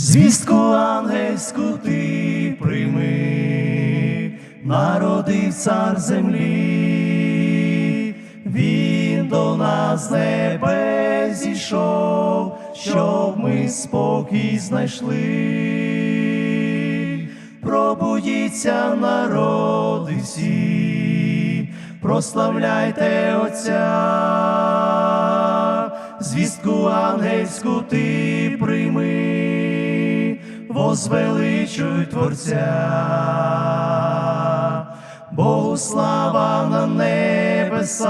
Звістку ангельську ти прийми, народив цар землі, він до нас небес зійшов, щоб ми спокій знайшли. Пробудіться народи всі, прославляйте Отця, звістку ангельську ти прийми, возвеличуй Творця, Богу слава на небесах,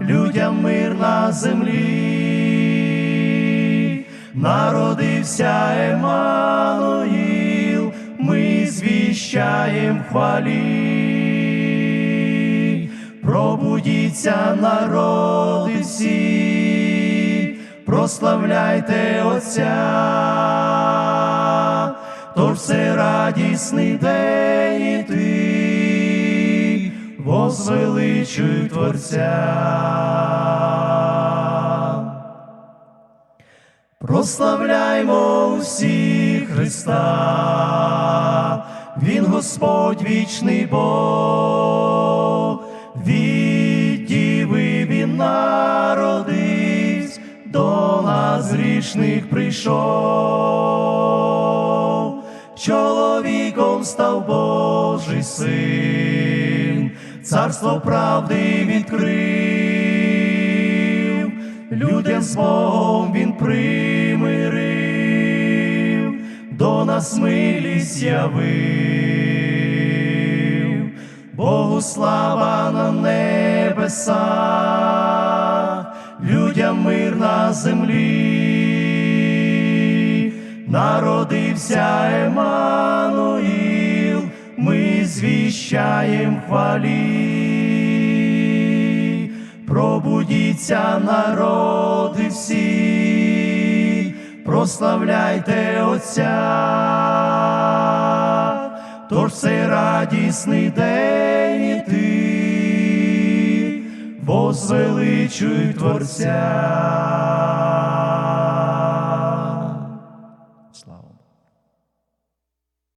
людям мир на землі, народився Еммануїл, ми звіщаєм хвалі. Пробудіться народи всі, прославляйте Отця, тож все радісний день і ти, возвеличуй Творця. Прославляймо усі Христа, Він Господь вічний Бог, нас грішних прийшов, чоловіком став Божий син, царство правди відкрив, людям з Богом він примирив, до нас милість явив, Богу слава на небесах, мир на землі, народився Еммануїл, ми звіщаєм хвалі. Пробудіться народи всі, прославляйте Отця, тож це радісний день і ти, возвеличуй Творця.